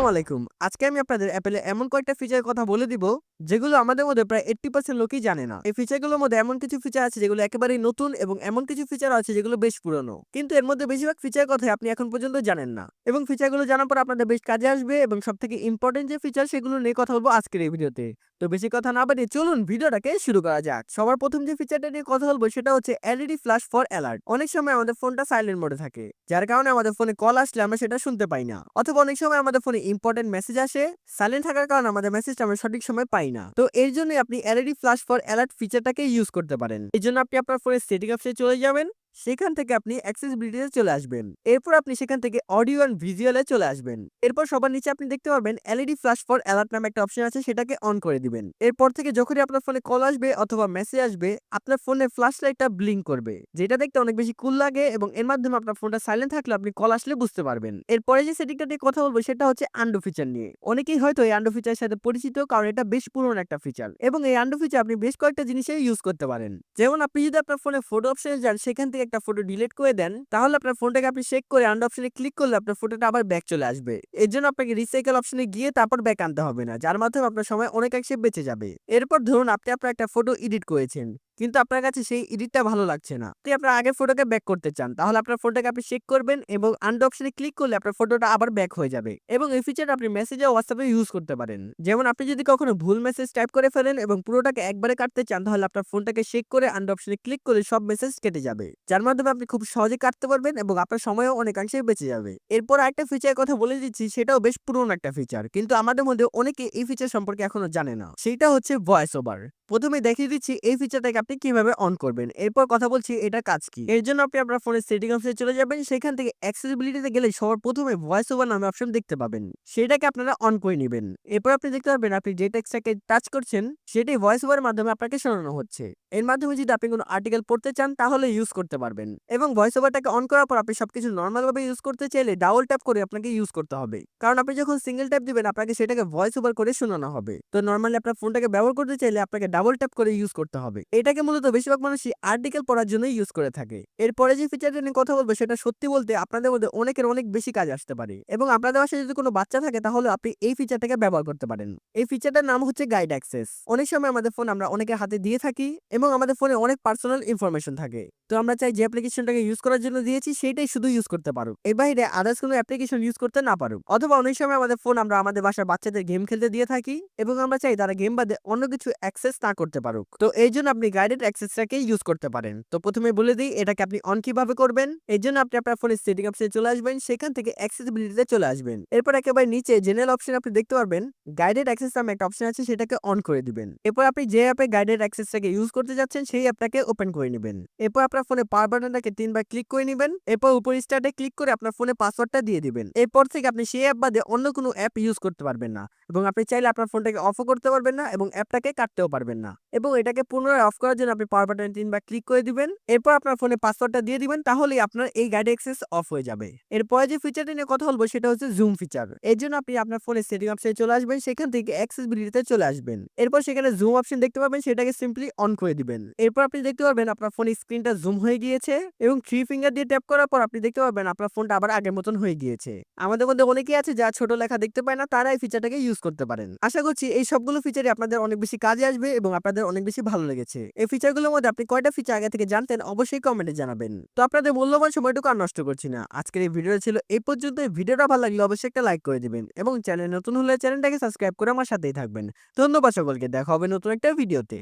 আসসালামু আলাইকুম। আজকে আমি আপনাদের অ্যাপেলে এমন কয়েকটা ফিচারের কথা বলে দিব, যেগুলো আমাদের মধ্যে প্রায় এইট্টি পার্সেন্ট লোকই জানে না। এই ফিচারগুলোর মধ্যে এমন কিছু ফিচার আছে, যেগুলো একেবারেই নতুন এবং এমন কিছু ফিচার আছে, যেগুলো বেশ পুরনো। কিন্তু এর মধ্যে বেশিরভাগ ফিচার কথা আপনি এখন পর্যন্ত জানেন না। এবং ফিচারগুলো জানার পর আপনাদের বেশ কাজে আসবে এবং সব থেকে ইম্পর্টেন্ট যে ফিচার সেগুলো নিয়ে কথা বলব আজকের এই ভিডিওতে। তো বেশি কথা না বাড়িয়ে চলুন ভিডিওটাকে শুরু করা যাক। সবার প্রথম যে ফিচারটা নিয়ে কথা বলব সেটা হচ্ছে এলইডি ফ্ল্যাশ ফর অ্যালার্ট অনেক সময় আমাদের ফোনটা সাইলেন্ট মোডে থাকে, যার কারণে আমাদের ফোনে কল আসলে আমরা সেটা শুনতে পাই না। অথবা অনেক সময় আমাদের ফোনে ইম্পর্টেন্ট মেসেজ আসে সাইলেন্ট থাকার কারণে আমাদের মেসেজটা আমরা সঠিক সময় পাই না। তো এর জন্য আপনি এলইডি ফ্ল্যাশ ফর অ্যালার্ট ফিচারটাকে ইউজ করতে পারেন। এই জন্য আপনি আপনার ফোনের সেটিং অপশে চলে যাবেন। সেখান থেকে আপনি অ্যাক্সেসিবিলিটিতে চলে আসবেন। এরপর আপনি সেখান থেকে অডিও অ্যান্ড ভিজুয়ালে চলে আসবেন। এরপর সবার নিচে আপনি দেখতে পারবেন এলইডি ফ্ল্যাশ ফর অ্যালার্ট নামে একটা অপশন আছে, সেটাকে অন করে দিবেন। এরপর থেকে যখনই আপনার ফোনে কল আসবে অথবা মেসেজ আসবে, আপনার ফোনে ফ্ল্যাশ লাইটটা ব্লিঙ্ক করবে। যেটা দেখতে অনেক বেশি কুল লাগে এবং এর মাধ্যমে আপনার ফোনটা সাইলেন্ট থাকলে আপনি কল আসলে বুঝতে পারবেন। এরপরে যে সেটিংটা নিয়ে কথা বলব, সেটা হচ্ছে আন্ডো ফিচার নিয়ে। অনেকেই হয়তো এই আন্ডো ফিচারের সাথে পরিচিত, কারণ এটা বেশ পুরনো একটা ফিচার এবং এই আন্ডো ফিচার আপনি বেশ কয়েকটা জিনিসে ইউজ করতে পারেন। যেমন আপনি যদি আপনার ফোনে ফটো অপশনে যান, সেখান থেকে একটা ফটো ডিলিট করে দেন, তাহলে আপনার ফোনটাকে আপনি চেক করে আন্ড অপশনে ক্লিক করলে আপনার ফটোটা আবার ব্যাক চলে আসবে। এর জন্য আপনাকে রিসাইকেল অপশনে গিয়ে তারপর ব্যাক আনতে হবে না, যার মাধ্যমে আপনার সময় অনেকাংশে বেঁচে যাবে। এরপর ধরুন আপনি আপনার একটা ফটো এডিট করেছেন। কিন্তু আপনার কাছে সেই এডিটটা ভালো লাগছে না। আপনি আপনার আগের ফটোকে ব্যাক করতে চান, তাহলে আপনার ফটোটাকে আপনি চেক করবেন এবং আন্ডো অপশনে ক্লিক করলে আপনার ফটোটা আবার ব্যাক হয়ে যাবে এবং এই ফিচারটা আপনি মেসেজে হোয়াটসঅ্যাপে ইউজ করতে পারেন। যেমন আপনি যদি কখনো ভুল মেসেজ টাইপ করে ফেলেন এবং পুরোটাকে একবারে কাটতে চান, তাহলে আপনার ফোনটাকে চেক করে আন্ডো অপশনে ক্লিক করলে সব মেসেজ কেটে যাবে। যার মাধ্যমে আপনি খুব সহজে কাটতে পারবেন এবং আপনার সময়ও অনেকাংশে বেঁচে যাবে। এরপর আরেকটা ফিচার কথা বলে দিচ্ছি, সেটাও বেশ পুরনো একটা ফিচার কিন্তু আমাদের মধ্যে অনেকে এই ফিচার সম্পর্কে এখনও জানে না। সেটা হচ্ছে ভয়েস ওভার প্রথমে দেখিয়ে দিচ্ছি এই ফিচারটাকে আপনি কীভাবে অন করবেন। এরপর কথা বলছি এটা কাজ কি। এর জন্য আপনি আপনার ফোনের সেটিং অপশনে চলে যাবেন, সেখান থেকে অ্যাক্সেসিবিলিটিতে গেলে সবার প্রথমে ভয়েস ওভার নামে অপশন দেখতে পাবেন। সেটাকে আপনারা অন করে নেবেন। এরপর আপনি দেখতে পারবেন আপনি যে টেক্সটটাকে টাচ করছেন সেটি ভয়েস ওভারের মাধ্যমে আপনাকে শোনানো হচ্ছে। এর মাধ্যমে যদি আপনি কোনো আর্টিকেল পড়তে চান, তাহলে ইউজ করতে পারবেন। এবং ভয়েস ওভারটাকে অন করার পর আপনি সবকিছু নর্মাল ভাবে ইউজ করতে চাইলে ডাবল ট্যাপ করে আপনাকে ইউজ করতে হবে। কারণ আপনি যখন সিঙ্গেল ট্যাপ দিবেন, আপনাকে সেটাকে ভয়েস ওভার করে শোনানো হবে। তো নর্মালি আপনার ফোনটাকে ব্যবহার করতে চাইলে আপনাকে ডাবল ট্যাপ করে ইউজ করতে হবে। এটাকে মূলত বেশিরভাগ মানুষই আর্টিকেল পড়ার জন্য ইউজ করে থাকে। এরপরে যে ফিচারটা নিয়ে কথা বলব, সেটা সত্যি বলতে আপনাদের মধ্যে অনেকের অনেক বেশি কাজ আসতে পারে এবং আপনাদের বাসায় যদি কোনো বাচ্চা থাকে, তাহলে আপনি এই ফিচারটাকে ব্যবহার করতে পারেন। এই ফিচারটার নাম হচ্ছে গাইড অ্যাক্সেস অনেক সময় আমাদের ফোন আমরা অনেকের হাতে দিয়ে থাকি এবং আমাদের ফোনে অনেক পার্সোনাল ইনফরমেশন থাকে। তো আমরা চাই যে অ্যাপ্লিকেশনটাকে ইউজ করার জন্য দিয়েছি সেটাই শুধু ইউজ করতে পারুক। এর বাইরে আদার্স কোনো অ্যাপ্লিকেশন ইউজ করতে না পারুক। অথবা অনেক সময় আমাদের ফোন আমরা আমাদের বাসার বাচ্চাদের গেম খেলতে দিয়ে থাকি এবং আমরা চাই তারা গেম বাদে অন্য কিছু অ্যাক্সেস না করতে পারুক। তো এই জন্য আপনি গাইডেড অ্যাক্সেসটাকে ইউজ করতে পারেন। তো প্রথমে বলে দিই, এটাকে আপনি অন কীভাবে করবেন? এই জন্য আপনি আপনার ফোনের সেটিং অপশনে চলে আসবেন, সেখান থেকে অ্যাক্সেসিবিলিটিতে চলে আসবেন। এরপর একেবারে নিচে জেনারেল অপশন আপনি দেখতে পারবেন গাইডেড অ্যাক্সেস নামে একটা অপশন আছে, সেটাকে অন করে দিবেন। এরপর আপনি যে অ্যাপে গাইডেড অ্যাক্সেসটাকে ইউজ করতে যাচ্ছেন, সেই অ্যাপটাকে ওপেন করে নেবেন। এরপর আপনার ফোনে পাওয়ার বাটনটাকে তিনবার ক্লিক করে নেবেন। এরপর উপর স্টার্টে ক্লিক করে আপনার ফোনে পাসওয়ার্ডটা দিয়ে দিবেন। এরপর থেকে আপনি সেই অ্যাপ বাদে অন্য কোনো অ্যাপ ইউজ করতে পারবেন না। এবং আপনি চাইলে আপনার ফোনটাকে অফও করতে পারবেন না এবং অ্যাপটাকে কাটতেও পারবেন না। এবং এটাকে পুনরায় অফ করার জন্য আপনি পাওয়ার বাটনে তিনবার ক্লিক করে দিবেন। এরপর আপনার ফোনে পাসওয়ার্ডটা দিয়ে দিবেন, তাহলেই আপনার এই গাইড অ্যাক্সেস অফ হয়ে যাবে। এরপরে যে ফিচারটা নিয়ে কথা বলব, সেটা হচ্ছে জুম ফিচার এর জন্য আপনি আপনার ফোনে সেটিং অপশনে চলে আসবেন, সেখান থেকে অ্যাক্সেসিবিলিটিতে চলে আসবেন। এরপর সেখানে জুম অপশন দেখতে পাবেন, সেটাকে সিম্পলি অন করে দিবেন। এরপর আপনি দেখতে পারবেন আপনার ফোনের স্ক্রিনটা জুম হয়ে গিয়েছে এবং থ্রি ফিঙ্গার দিয়ে ট্যাপ করার পর আপনি দেখতে পাবেন আপনার ফোনটা আবার আগের মতন হয়ে গিয়েছে। আমাদের মধ্যে অনেকেই আছে যারা ছোট লেখা দেখতে পায় না, তারা এই ফিচারটাকে ইউজ করতে পারেন। আশা করছি এই সবগুলো ফিচারই আপনাদের অনেক বেশি কাজে আসবে এবং আপনাদের অনেক বেশি ভালো লেগেছে। এই ফিচারগুলোর মধ্যে আপনি কয়টা ফিচার আগে থেকে জানতেন অবশ্যই কমেন্টে জানাবেন। তো আপনাদের মূল্যবান সময়টুকু আর নষ্ট করছি না। আজকের এই ভিডিওটা ছিল এই পর্যন্ত ভিডিওটা ভালো লাগলে অবশ্যই একটা লাইক করে দিবেন এবং চ্যানেল নতুন হলে চ্যানেলটাকে সাবস্ক্রাইব করে আমার সাথেই থাকবেন। ধন্যবাদ সকলকে। দেখা হবে নতুন একটা ভিডিওতে